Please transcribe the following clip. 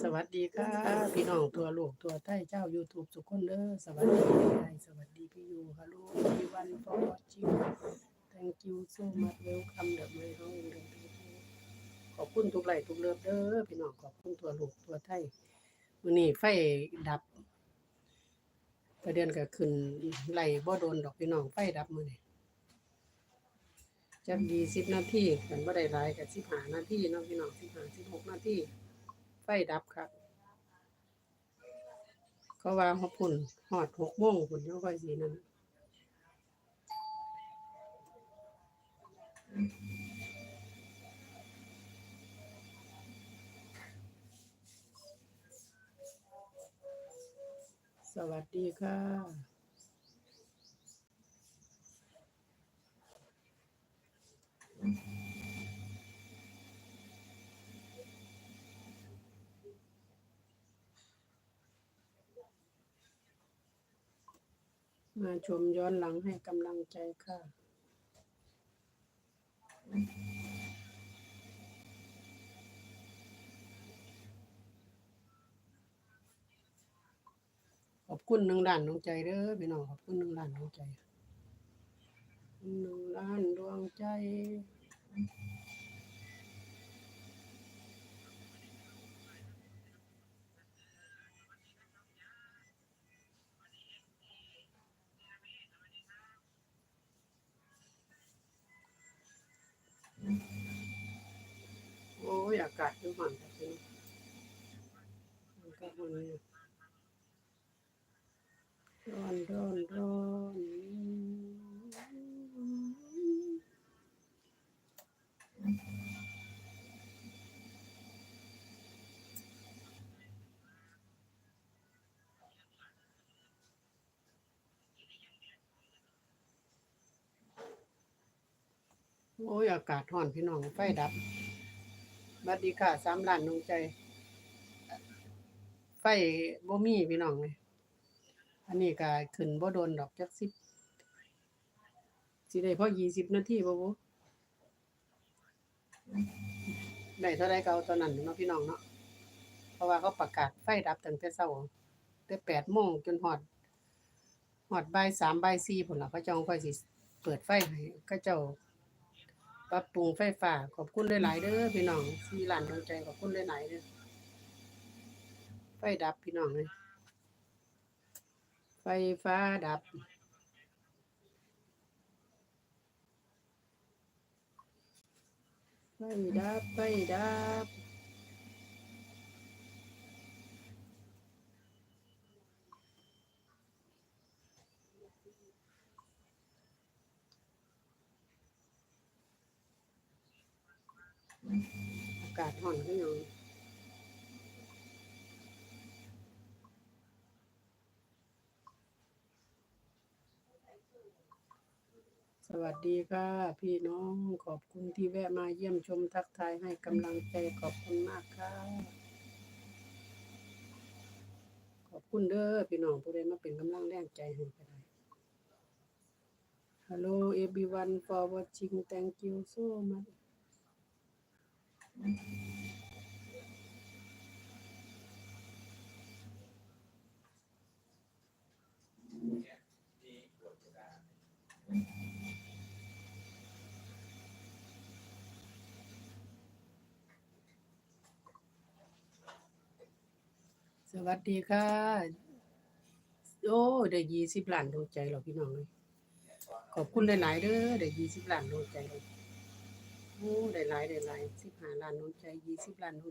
สวัสดีค่ะ พี่น้องตัวลูกตัวใต้เจ้า YouTube ทุกคนเด้อสวัสดียายสวัสดีพี่ยูฮัลโหลพี่วัน for watching thank you so much welcome เด้อไม่ร้องเด้อขอบคุณทุกไลค์ทุกเลิฟเด้อพี่น้องขอบคุณตัวลูกตัวไทยมื้อนี้ไฟดับ ประเด็นก็ขึ้นไล่บ่โดนดอกพี่น้องไฟดับมื้อนี้จัก20นาทีกันบ่ได้หลายก็15นาทีเนาะพี่น้อง15 16นาที ไฟดับครับเขาว่าเขาพุ่นหอด6โมงพุ่นยังค่อยสินั่นสวัสดีค่ะ มาชมย้อนหลังให้กำลังใจค่ะ ขอบคุณหนึ่งล้านดวงใจเด้อพี่น้องขอบคุณหนึ่งล้านดวงใจหนึ่งล้านดวงใจ ยอากาศอยู่ห่อนแบบนี้อากาศมันร้อนร้อนร้อนโอ้ยอากาศร้อนพี่น้องไฟดับ บัดดีค่ะสามล้านดวงใจ ไฟบ่มีพี่น้องเลยอันนี้ก็ขึ้นบ่โดนดอกจักสิบสิได้พอยี่สิบนาทีบ่บุได้เท่าไรก็เอาตอนนั้นเนาะพี่น้องเนาะเพราะว่าเขาประกาศไฟดับตั้งแต่เช้าแต่แปดโมงจนฮอดฮอดบ่ายสามบ่ายสี่พุ่นล่ะเขาเจ้าค่อยสิเปิดไฟให้เขาเจ้า ปรับปรุงไฟฟ้าขอบคุณหลายๆเด้อพี่น้องสี่ล้านดวงใจขอบคุณหลายๆเด้อไฟดับพี่น้องเลยไฟฟ้าดับไฟดับไฟดับ อากาศร้อนขึ้นอยู่สวัสดีค่ะ พี่น้องขอบคุณที่แวะมาเยี่ยมชมทักทายให้กำลังใจขอบคุณมากค่ะ ขอบคุณเด้อพี่น้องผู้ใดมาเป็นกำลังแรงใจให้ก็ได้ Hello everyone for watching thank you so much สวัสดีค่ะ โอ้ได้ยี่สิบล้านดวงใจเรอพี่น้องเลยขอบคุณหลาย ๆเด้อได้ยี่สิบล้านดวงใจเลย โอ้หลายๆหลายๆสิบห้าล้านดวงใจยี่สิบล้านดวงใจ